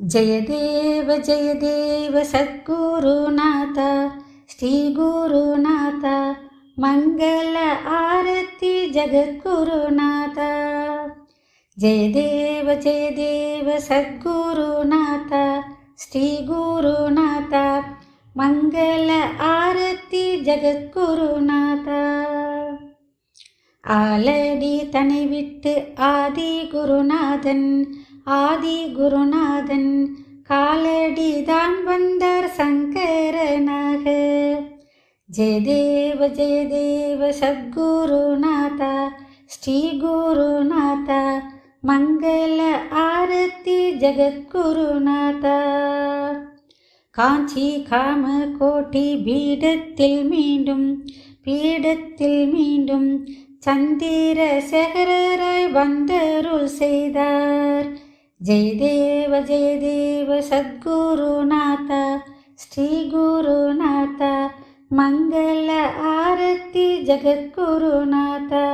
जयदेव जयदेव सद्गुरुनाथ श्रीगुरुनाथ मङ्गल आरति जगद्गुरुनाथ। जयदेव जयदेव सद्गुरुनाथ श्रीगुरुनाथ मङ्गल आरति जगद्गुरुनाथ। ஆலடி தனை விட்டு ஆதி குருநாதன் ஆதி குருநாதன் காலடிதான் வந்தார் சங்கரனாக. ஜெயதேவ ஜெயதேவ சத்குருநாதா ஸ்ரீ குருநாதா மங்கள ஆரத்தி ஜகத்குருநாதா. காஞ்சி காம கோட்டி பீடத்தில் மீண்டும் பீடத்தில் மீண்டும் சந்திர சேகரராய் வந்தருள் செய்தார். ஜெயதேவ ஜெயதேவ சத்குருநாதா ஸ்ரீ குருநாதா மங்கள ஆரத்தி ஜகத்குருநாதா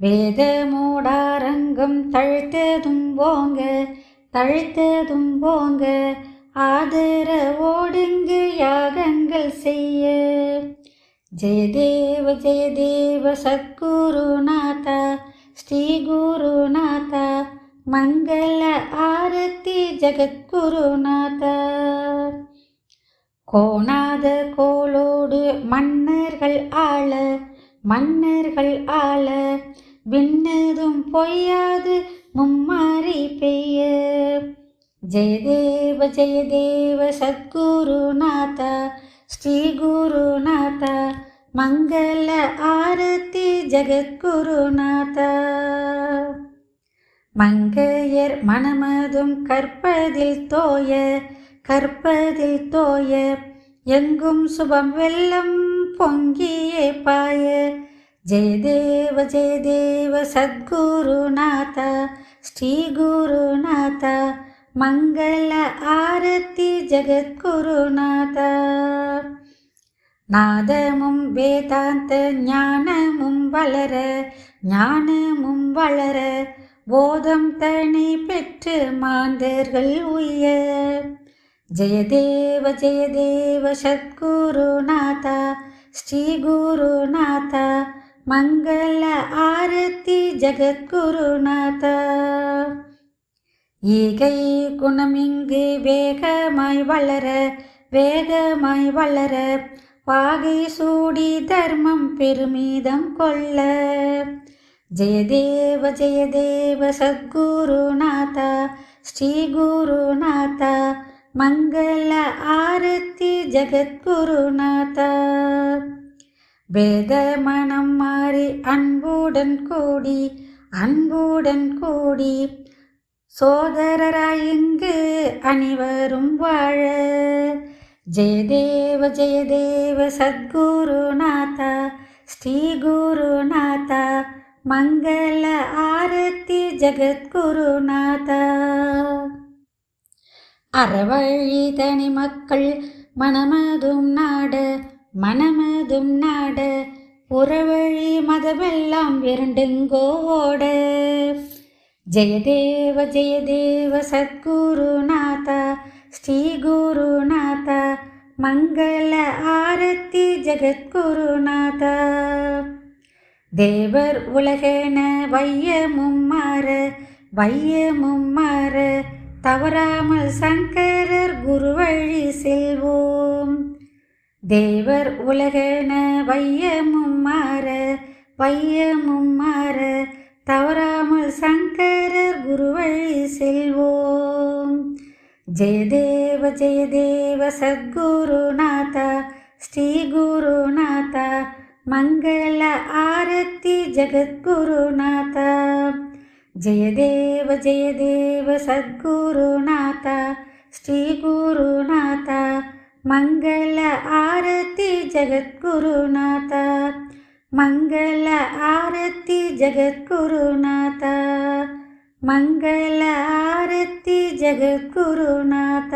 வேத மூடாரங்கம் தழுத்ததும் போங்க தழுத்ததும் போங்க ஆதரவோடுங்கு யாகங்கள் செய்ய. ஜெயதேவ ஜெயதேவ சத்குருநாதா ஸ்ரீ குருநாதா மங்கள ஆரத்தி ஜகத்குருநாதா. கோணாத கோலோடு மன்னர்கள் ஆள மன்னர்கள் ஆள. விண்ணதும் பொய்யாது மும்மாறி பெய்ய. ஜெயதேவ ஜெயதேவ சத்குருநாதா ஸ்ரீ குருநாதா மங்கள ஆரத்தி ஜகத்குருநாதா. மங்கையர் மனமதும் கற்பதில் தோய கற்பதில் தோய எங்கும் சுபம் வெள்ளம் பொங்கியே பாய. ஜெயதேவ ஜெயதேவ சத்குருநாதா ஸ்ரீ குருநாதா மங்கள ஆரத்தி ஜகத்குருநாதா நாதமும் வேதாந்த ஞானமும் வளர ஞானமும் வளர போதம் தனி பெற்று மாந்தர்கள் உயர். ஜெயதேவ ஜெயதேவ சத்குருநாதா ஸ்ரீ குருநாதா மங்கள ஆரத்தி ஜகத்குருநாதா ஈகை குணமிங்கு வேகமாய் வளர வேகமாய் வளர வாகை சூடி தர்மம் பெருமிதம் கொள்ள. ஜெயதேவ ஜெயதேவ சத்குருநாதா ஸ்ரீ குருநாதா மங்கள ஆரத்தி ஜகத்குருநாதா வேத மனம் மாறி அன்புடன் கூடி அன்புடன் கூடி சோதரராய் இங்கு அனைவரும் வாழ. ஜெயதேவ ஜெயதேவ சத்குருநாதா ஸ்ரீ குருநாதா மங்கள ஆரத்தி ஜகத்குருநாதா. அறவழி தனி மக்கள் மனமதும் நாட மனமதும் நாட உறவழி மதமெல்லாம் இரண்டுங்கோ ஜெயதேவ ஜெயதேவ சத்குருநாதா ஸ்ரீ குருநாதா மங்கள ஆரத்தி ஜெகத்குருநாதா. தேவர் உலகென வையமும் மாற வையமும் மாற தவறாமல் சங்கரர் குருவழி செல்வோம். தேவர் உலகென வையமும் மாற வையமும் மாற தவறாமல் சங்கரர் குருவழி செல்வோம். ஜெயதேவ ஜெயதேவ சத்குருநாதா ஸ்ரீ குருநாதா मङ्गल आरती जगद्गुरुनाता जयदेव जयदेव सद्गुरुनाथ श्रीगुरुनाथ मङ्गल आरति जगद्गुरुनाथ मङ्गल आरति जगद्गुरुनाथ मङ्गल आरति जगद्गुरुनाथ